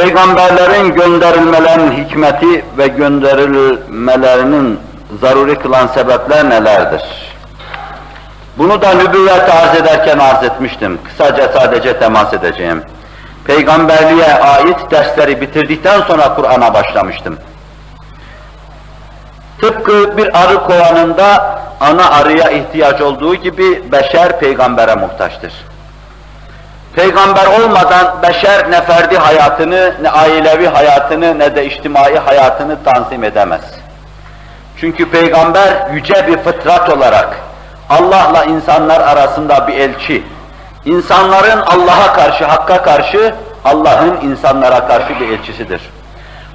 Peygamberlerin gönderilmelerinin hikmeti ve gönderilmelerinin zaruri kılan sebepler nelerdir? Bunu da nübüvvet arz ederken arz etmiştim. Kısaca sadece temas edeceğim. Peygamberliğe ait dersleri bitirdikten sonra Kur'an'a başlamıştım. Tıpkı bir arı kovanında ana arıya ihtiyaç olduğu gibi beşer peygambere muhtaçtır. Peygamber olmadan beşer ne ferdi hayatını, ne ailevi hayatını, ne de içtimai hayatını tanzim edemez. Çünkü peygamber yüce bir fıtrat olarak Allah'la insanlar arasında bir elçi, insanların Allah'a karşı, Hakk'a karşı, Allah'ın insanlara karşı bir elçisidir.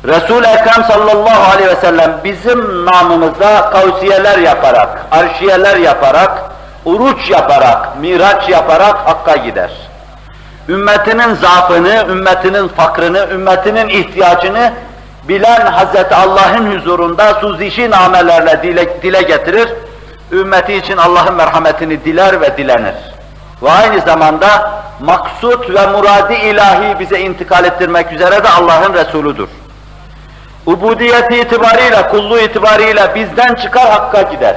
Resul-i Ekrem sallallahu aleyhi ve sellem bizim namımıza kavsiyeler yaparak, arşiyeler yaparak, uruç yaparak, miraç yaparak Hakk'a gider. Ümmetinin zaafını, ümmetinin fakrını, ümmetinin ihtiyacını bilen Hazreti Allah'ın huzurunda suzişi namelerle dile, dile getirir, ümmeti için Allah'ın merhametini diler ve dilenir. Ve aynı zamanda maksut ve muradi ilahi bize intikal ettirmek üzere de Allah'ın Resuludur. Ubudiyeti itibariyle, kulluğu itibariyle bizden çıkar Hakk'a gider.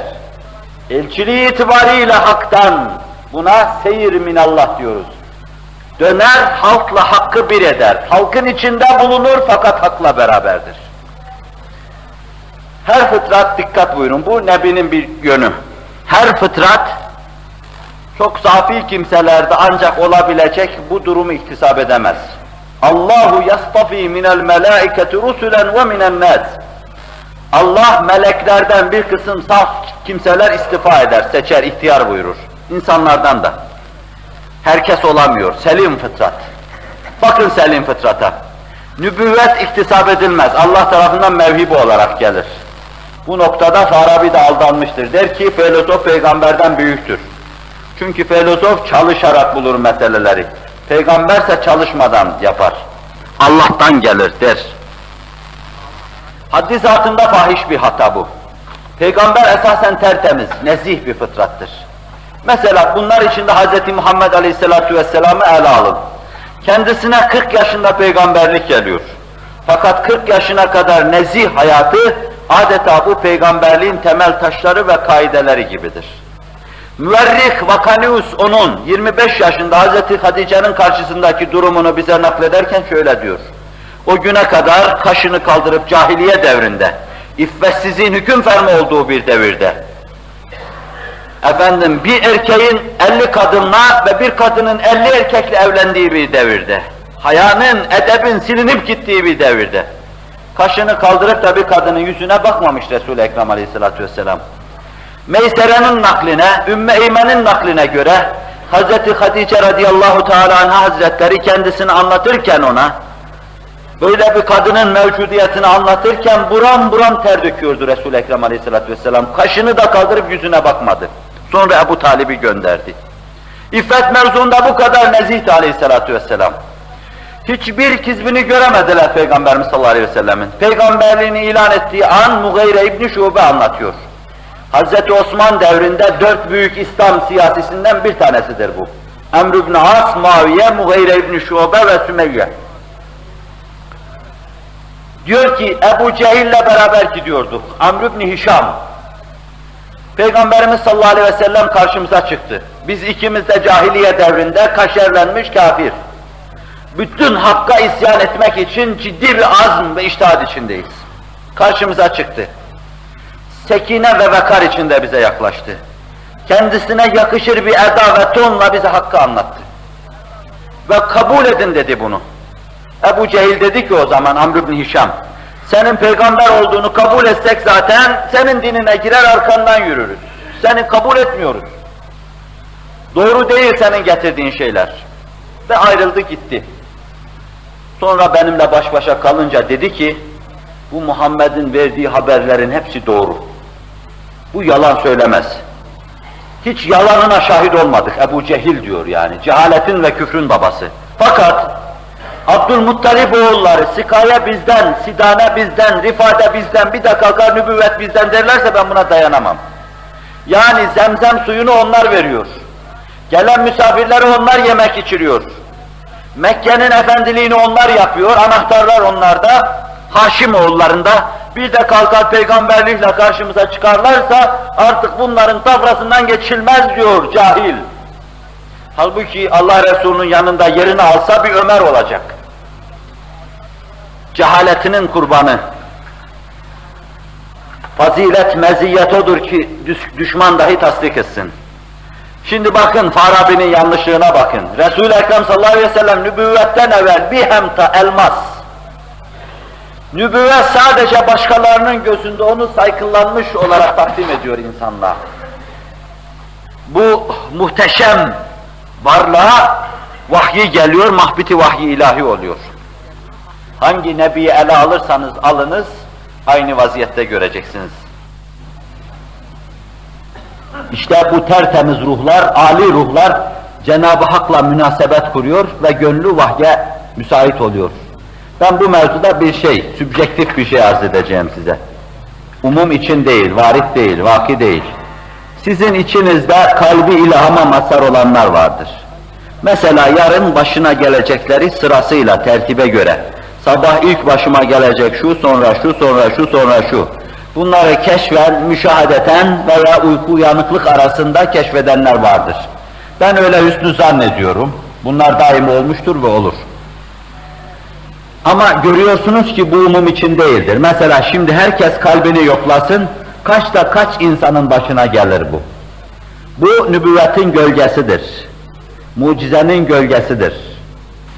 Elçiliği itibariyle haktan, buna seyir minallah diyoruz. Döner, halkla hakkı bir eder. Halkın içinde bulunur fakat hakla beraberdir. Her fıtrat, dikkat buyurun, bu Nebi'nin bir yönü. Her fıtrat, çok safi kimselerde ancak olabilecek bu durumu iktisap edemez. Allahu yastafi minel melaiketi rusulen ve minen nas. Allah meleklerden bir kısım saf kimseler istifa eder, seçer, ihtiyar buyurur. İnsanlardan da. Herkes olamıyor, selim fıtrat. Bakın selim fıtrata. Nübüvvet iktisap edilmez, Allah tarafından mevhibi olarak gelir. Bu noktada Farabi de aldanmıştır. Der ki filozof peygamberden büyüktür. Çünkü filozof çalışarak bulur meseleleri. Peygamberse çalışmadan yapar. Allah'tan gelir der. Haddi zatında fahiş bir hata bu. Peygamber esasen tertemiz, nezih bir fıtrattır. Mesela bunlar içinde Hz. Muhammed Aleyhisselatü Vesselam'ı ele alın. Kendisine 40 yaşında peygamberlik geliyor. Fakat 40 yaşına kadar nezih hayatı adeta bu peygamberliğin temel taşları ve kaideleri gibidir. Müverrik Vakanius onun 25 yaşında Hz. Hatice'nin karşısındaki durumunu bize naklederken şöyle diyor. O güne kadar kaşını kaldırıp cahiliye devrinde, iffetsizliğin hüküm fermi olduğu bir devirde, efendim bir erkeğin 50 kadınla ve bir kadının 50 erkekle evlendiği bir devirde, hayanın, edebin silinip gittiği bir devirde, kaşını kaldırıp da bir kadının yüzüne bakmamış Resul-i Ekrem aleyhissalatü vesselam. Meysere'nin nakline, Ümmü Eymen'in nakline göre Hz. Hatice radıyallahu teala anha hazretleri kendisini anlatırken ona böyle bir kadının mevcudiyetini anlatırken buram buram ter döküyordu Resul-i Ekrem aleyhissalatü vesselam. Kaşını da kaldırıp yüzüne bakmadı. Sonra Ebu Talib'i gönderdi. İffet mevzuunda bu kadar nezihti aleyhissalatü vesselam. Hiçbir kizbini göremediler Peygamberimiz sallallahu aleyhi ve sellemin. Peygamberliğini ilan ettiği an Mughire İbni Şube anlatıyor. Hazreti Osman devrinde dört büyük İslam siyasisinden bir tanesidir bu. Emr ibn As, Muaviye, Mughire ibn Şube ve Sümeyye. Diyor ki Ebu Cehil'le beraber gidiyorduk. Amr ibn Hişam. Peygamberimiz sallallahu aleyhi ve sellem karşımıza çıktı. Biz ikimiz de cahiliye devrinde kaşerlenmiş kafir. Bütün hakka isyan etmek için ciddi bir azm ve iştahat içindeyiz. Karşımıza çıktı sekine ve vekar içinde bize yaklaştı. Kendisine yakışır bir eda ve tonla bize hakkı anlattı. Ve kabul edin dedi bunu. Ebu Cehil dedi ki o zaman Amr ibn Hişam, senin peygamber olduğunu kabul etsek zaten senin dinine girer arkandan yürürüz. Seni kabul etmiyoruz. Doğru değil senin getirdiğin şeyler. Ve ayrıldı gitti. Sonra benimle baş başa kalınca dedi ki, bu Muhammed'in verdiği haberlerin hepsi doğru. Bu yalan söylemez. Hiç yalanına şahit olmadık. Ebu Cehil diyor yani. Cehaletin ve küfrün babası. Fakat Abdülmuttalip oğulları Sikaya bizden, Sidane bizden, Rifade bizden, bir de kalkar nübüvvet bizden derlerse ben buna dayanamam. Yani zemzem suyunu onlar veriyor. Gelen misafirlere onlar yemek içiriyor. Mekke'nin efendiliğini onlar yapıyor, anahtarlar onlarda, Haşim oğullarında. Bir de kalkar peygamberlikle karşımıza çıkarlarsa artık bunların tafrasından geçilmez diyor cahil. Halbuki Allah Resulü'nün yanında yerini alsa bir Ömer olacak. Cehaletinin kurbanı. Fazilet, meziyet odur ki düş- düşman dahi tasdik etsin. Şimdi bakın Farabi'nin yanlışlığına bakın. Resul-i Ekrem sallallahu aleyhi ve sellem nübüvvetten evvel bir hemta elmas. Nübüvvet sadece başkalarının gözünde onu saykıllanmış olarak takdim ediyor insanlığa. Bu muhteşem varlığa vahyi geliyor, mahbiti vahyi ilahi oluyor. Hangi nebiyi ele alırsanız alınız, aynı vaziyette göreceksiniz. İşte bu tertemiz ruhlar, âli ruhlar Cenab-ı Hak'la münasebet kuruyor ve gönlü vahye müsait oluyor. Ben bu mevzuda bir şey, sübjektif bir şey arz edeceğim size. Umum için değil, varit değil, vaki değil. Sizin içinizde kalbi ilhama mazhar olanlar vardır. Mesela yarın başına gelecekleri sırasıyla, tertibe göre. Sabah ilk başıma gelecek şu, sonra şu, sonra şu, sonra şu. Bunları keşfen, müşahedeten veya uyku uyanıklık arasında keşfedenler vardır. Ben öyle hüsnü zannediyorum. Bunlar daim olmuştur ve olur. Ama görüyorsunuz ki bu umum için değildir. Mesela şimdi herkes kalbini yoklasın, kaçta kaç insanın başına gelir bu. Bu nübüvvetin gölgesidir. Mucizenin gölgesidir.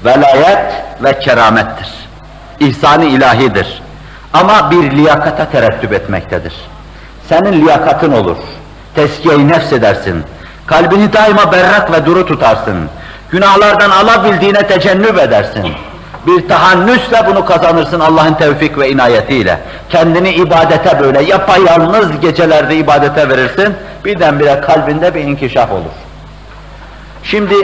Velayet ve keramettir. İhsan-ı ilahidir. Ama bir liyakata terettüp etmektedir. Senin liyakatın olur. Teskiye-i nefs edersin. Kalbini daima berrak ve duru tutarsın. Günahlardan alabildiğine tecennüp edersin. Bir tahannüsle bunu kazanırsın Allah'ın tevfik ve inayetiyle. Kendini ibadete böyle yapayalnız gecelerde ibadete verirsin. Birdenbire kalbinde bir inkişaf olur. Şimdi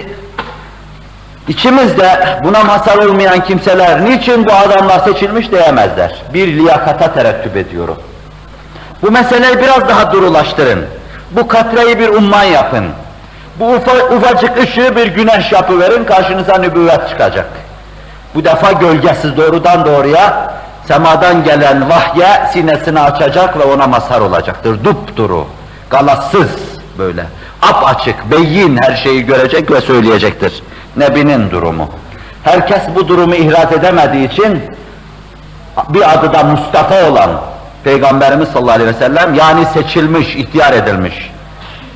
içimizde buna mazhar olmayan kimseler niçin bu adamlar seçilmiş diyemezler. Bir liyakata terettüp ediyorum. Bu meseleyi biraz daha durulaştırın. Bu katreyi bir umman yapın. Bu ufa, ufacık ışığı bir güneş yapıverin, karşınıza nübüvvet çıkacak. Bu defa gölgesiz doğrudan doğruya semadan gelen vahye sinesini açacak ve ona mazhar olacaktır. Dupduru, galassız böyle, apaçık, beyin her şeyi görecek ve söyleyecektir. Nebinin durumu. Herkes bu durumu ihraz edemediği için bir adı da Mustafa olan Peygamberimiz sallallahu aleyhi ve sellem yani seçilmiş, ihtiyar edilmiş.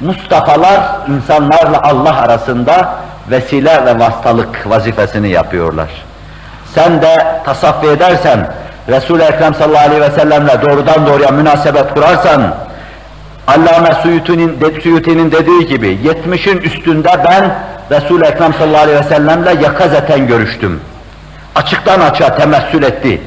Mustafa'lar insanlarla Allah arasında vesile ve vasıtalık vazifesini yapıyorlar. Sen de tasavvuf edersen, Resul-i Ekrem sallallahu aleyhi ve sellemle doğrudan doğruya münasebet kurarsan, Allame Suyuti'nin Suyuti'nin dediği gibi 70'in üstünde ben Resul-i Ekrem sallallahu aleyhi ve sellemle yakazeten görüştüm. Açıktan açığa temessül etti.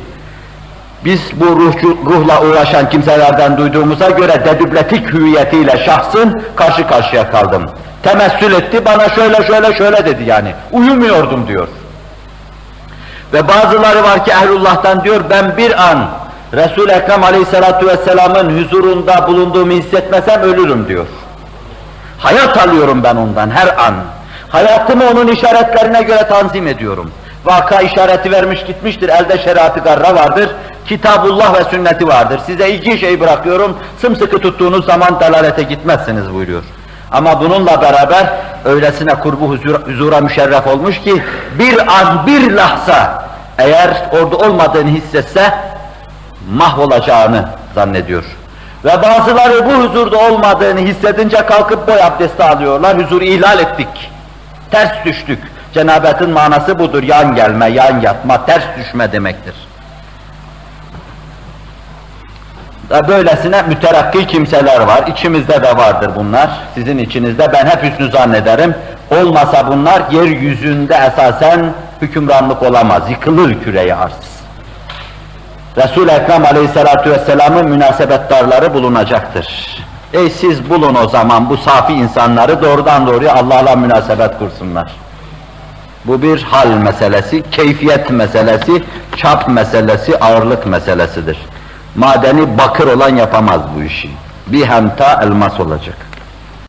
Biz bu ruhcu, ruhla uğraşan kimselerden duyduğumuza göre dedübletik hüviyetiyle şahsın karşı karşıya kaldım. Temessül etti, bana şöyle şöyle şöyle dedi yani. Uyumuyordum diyor. Ve bazıları var ki ehlullah'tan diyor, ben bir an Resul-i Ekrem aleyhissalatu vesselamın huzurunda bulunduğumu hissetmesem ölürüm diyor. Hayat alıyorum ben ondan her an. Hayatımı onun işaretlerine göre tanzim ediyorum. Vaka işareti vermiş gitmiştir, elde şeriatı garra vardır, kitabullah ve sünneti vardır. Size iki şey bırakıyorum, sımsıkı tuttuğunuz zaman dalalete gitmezsiniz buyuruyor. Ama bununla beraber öylesine kurbu huzura, huzura müşerref olmuş ki bir an bir lahza eğer orada olmadığını hissetse mahvolacağını zannediyor. Ve bazıları bu huzurda olmadığını hissedince kalkıp boy abdesti alıyorlar, huzuru ihlal ettik. Ters düştük. Cenabetin manası budur, yan gelme, yan yatma, ters düşme demektir. Da böylesine müterakki kimseler var, içimizde de vardır bunlar, sizin içinizde, ben hep hüsnü zannederim. Olmasa bunlar, yeryüzünde esasen hükümranlık olamaz, yıkılır küreyi arz. Resul-i Ekrem aleyhissalatu vesselamın münasebettarları bulunacaktır. Ey siz bulun o zaman bu safi insanları doğrudan doğruya Allah'la münasebet kursunlar. Bu bir hal meselesi, keyfiyet meselesi, çap meselesi, ağırlık meselesidir. Madeni bakır olan yapamaz bu işi. Bir hemta elmas olacak.